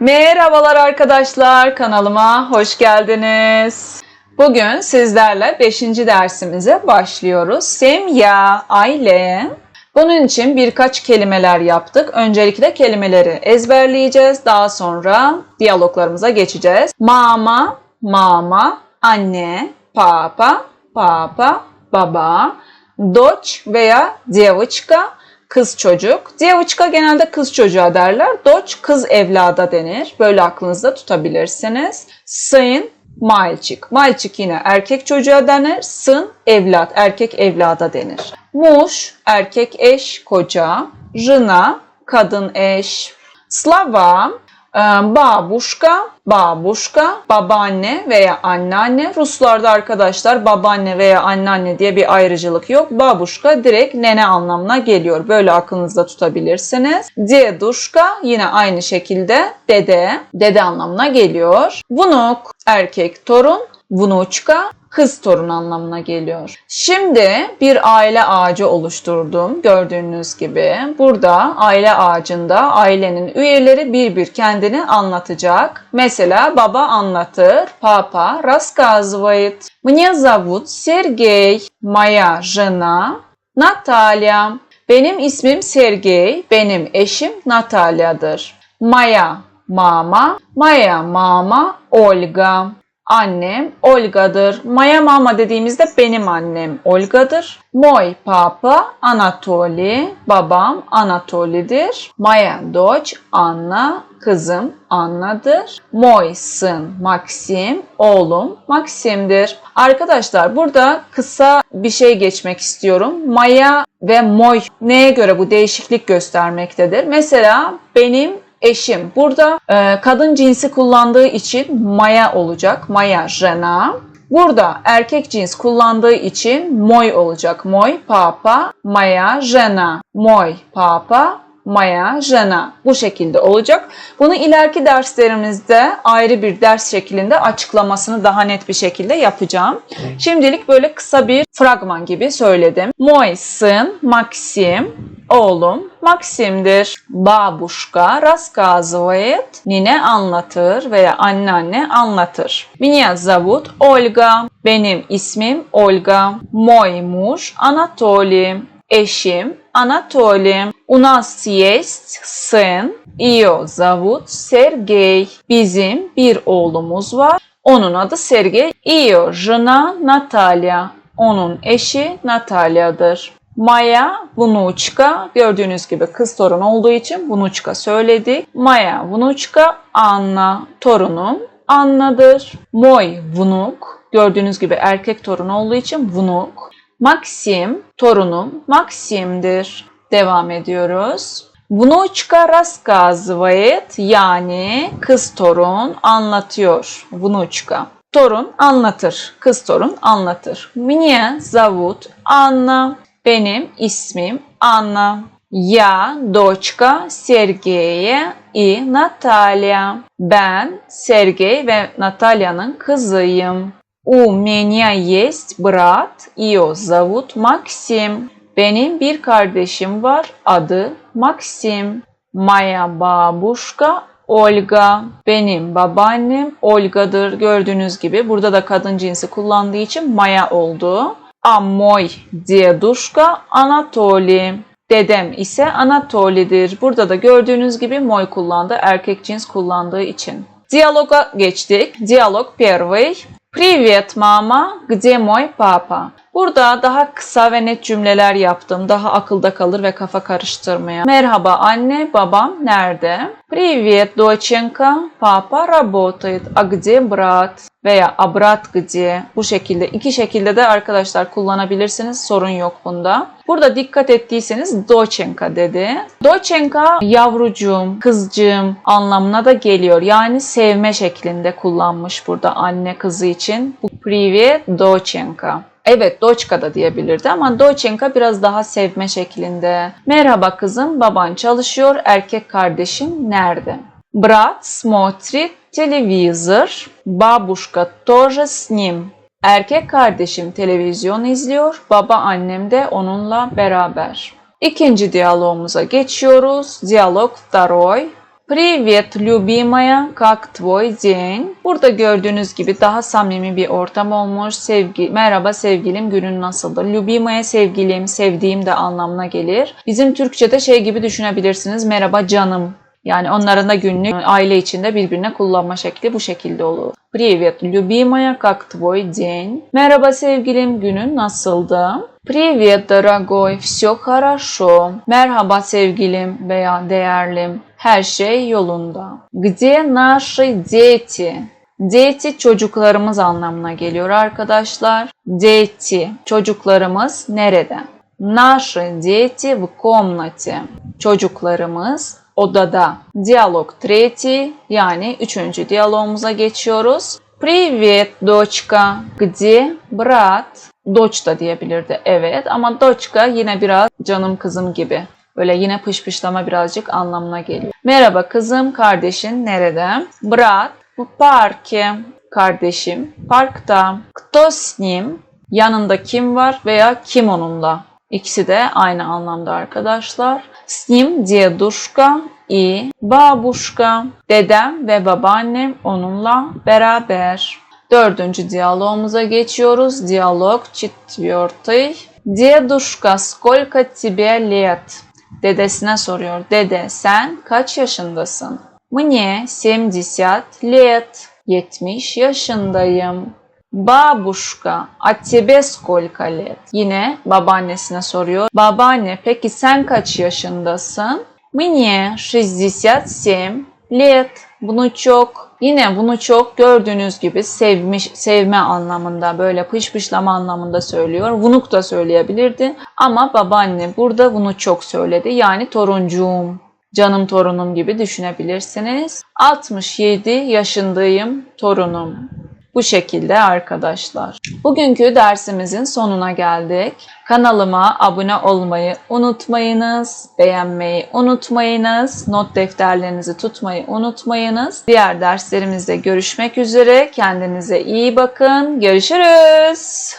Merhabalar arkadaşlar, kanalıma hoş geldiniz. Bugün sizlerle 5. dersimize başlıyoruz. Semya, aile. Bunun için birkaç kelimeler yaptık. Öncelikle kelimeleri ezberleyeceğiz. Daha sonra diyaloglarımıza geçeceğiz. Mama, mama, anne, papa, papa, baba, doç veya девочка, kız çocuk. Diyavuçka genelde kız çocuğa derler. Doç kız evlada denir. Böyle aklınızda tutabilirsiniz. Sayın malçik. Malçik yine erkek çocuğa denir. Sın evlat, erkek evlada denir. Muş erkek eş, koca. Rına kadın eş. Slava Babuşka, babuşka, babaanne veya anneanne. Ruslarda arkadaşlar babaanne veya anneanne diye bir ayrıcılık yok. Babuşka direkt nene anlamına geliyor. Böyle aklınızda tutabilirsiniz. Deduşka yine aynı şekilde dede, dede anlamına geliyor. Vunuk erkek torun, vunuçka kız torun anlamına geliyor. Şimdi bir aile ağacı oluşturdum gördüğünüz gibi. Burada aile ağacında ailenin üyeleri bir bir kendini anlatacak. Mesela baba anlatır. Papa рассказывает. Мне зовут Сергей. Моя жена Наталья. Benim ismim Sergey. Benim eşim Natalya'dır. Maya mama. Maya mama Olga. Annem Olga'dır. Maya mama dediğimizde benim annem Olga'dır. Moy papa Anatoli. Babam Anatoli'dir. Maya doç Anna. Kızım Anna'dır. Moy sın Maxim. Oğlum Maxim'dir. Arkadaşlar burada kısa bir şey geçmek istiyorum. Maya ve moy neye göre bu değişiklik göstermektedir? Mesela benim eşim. Burada e, kadın cinsi kullandığı için maya olacak. Maya jena. Burada erkek cins kullandığı için moy olacak. Moy papa, maya jena. Moy papa, maya jena. Bu şekilde olacak. Bunu ileriki derslerimizde ayrı bir ders şeklinde açıklamasını daha net bir şekilde yapacağım. Şimdilik böyle kısa bir fragman gibi söyledim. Moy sın Maxim, oğlum Maxim'dir. Babuşka рассказывает, nine anlatır veya anneanne anlatır. Меня zovут Olga, benim ismim Olga. Мой муж Анатолий, eşim Anatoly. У нас есть сын, ее зовут Сергей. Bizim bir oğlumuz var. Onun adı Sergey. Ее жена Natalya. Onun eşi Natalya'dır. Maya Vunuçka gördüğünüz gibi kız torun olduğu için Vunuçka söyledik. Maya Vunuçka Anna torunum Anna'dır. Moy Vunuk gördüğünüz gibi erkek torun olduğu için Vunuk. Maxim torunum Maxim'dir. Devam ediyoruz. Внучка рассказывает yani kız torun anlatıyor. Внучка. Torun anlatır. Kız torun anlatır. Мне зовут Anna. Benim ismim Anna. Я дочка Сергея и Наталья. Ben Sergey ve Natalya'nın kızıyım. У меня есть брат, ее зовут Максим. Benim bir kardeşim var, adı Maxim. Моя бабушка Olga. Benim babaannem Olga'dır. Gördüğünüz gibi burada da kadın cinsi kullandığı için Maya oldu. A moj djedушка Anatoli. Dedem ise Anatoli'dir. Burada da gördüğünüz gibi moy kullandı erkek cins kullandığı için. Diyaloga geçtik. Diyalog первый. Привет мама, где мой папа? Burada daha kısa ve net cümleler yaptım. Daha akılda kalır ve kafa karıştırmaya. Merhaba anne, babam nerede? Привет, доченька, папа работает. А где брат? Veya a brat где? Bu şekilde. iki şekilde de arkadaşlar kullanabilirsiniz. Sorun yok bunda. Burada dikkat ettiyseniz doçenka dedi. Doçenka yavrucuğum, kızcığım anlamına da geliyor. Yani sevme şeklinde kullanmış burada anne kızı için. Bu привет, doçenka. Evet Doçka da diyebilirdi ama Doçenka biraz daha sevme şeklinde. Merhaba kızım, baban çalışıyor, erkek kardeşin nerede? Брат смотрит телевизор, бабушка тоже с ним. Erkek kardeşim televizyon izliyor, baba annem de onunla beraber. İkinci diyalogumuza geçiyoruz. Diyalog второй. Привет, любимая, как твой день? Burada gördüğünüz gibi daha samimi bir ortam olmuş. Sevgi, merhaba sevgilim, günün nasıldır? Любимая sevgilim, sevdiğim de anlamına gelir. Bizim Türkçe'de şey gibi düşünebilirsiniz. Merhaba canım. Yani onların da günlük aile içinde birbirine kullanma şekli bu şekilde olur. Привет, любимая, как твой день? Merhaba sevgilim, günün nasıldı? Привет, дорогой, все хорошо. Merhaba sevgilim veya değerlim, her şey yolunda. Где наши дети? Дети çocuklarımız anlamına geliyor arkadaşlar. Дети çocuklarımız nerede? Наши дети в комнате. Çocuklarımız odada. Diyalog третий yani üçüncü diyalogumuza geçiyoruz. Привет, дочка. Где брат? Doç da diyebilirdi evet ama doçka yine biraz canım kızım gibi. Böyle yine pışpışlama birazcık anlamına geliyor. Merhaba kızım, kardeşin nerede? Brat, bu parke, kardeşim, parkta. Кто с ним? Yanında kim var veya kim onunla? İkisi de aynı anlamda arkadaşlar. С ним дедушка и бабушка. Dedem ve babaannem onunla beraber. Dördüncü diyalogumuza geçiyoruz. Diyalog четвертый. Дедушка, сколько тебе лет? Dedesine soruyor. Dede sen kaç yaşındasın? Мне 70 лет. 70 yaşındayım. Бабушка, а тебе сколько лет? Yine babaannesine soruyor. Babaanne peki sen kaç yaşındasın? Мне 67 лет. Bunu çok yine bunu çok gördüğünüz gibi sevmiş sevme anlamında böyle pışpışlama anlamında söylüyor. Vunuk da söyleyebilirdi ama babaanne burada bunu çok söyledi. Yani toruncuğum, canım torunum gibi düşünebilirsiniz. 67 yaşındayım torunum. Bu şekilde arkadaşlar. Bugünkü dersimizin sonuna geldik. Kanalıma abone olmayı unutmayınız. Beğenmeyi unutmayınız. Not defterlerinizi tutmayı unutmayınız. Diğer derslerimizde görüşmek üzere. Kendinize iyi bakın. Görüşürüz.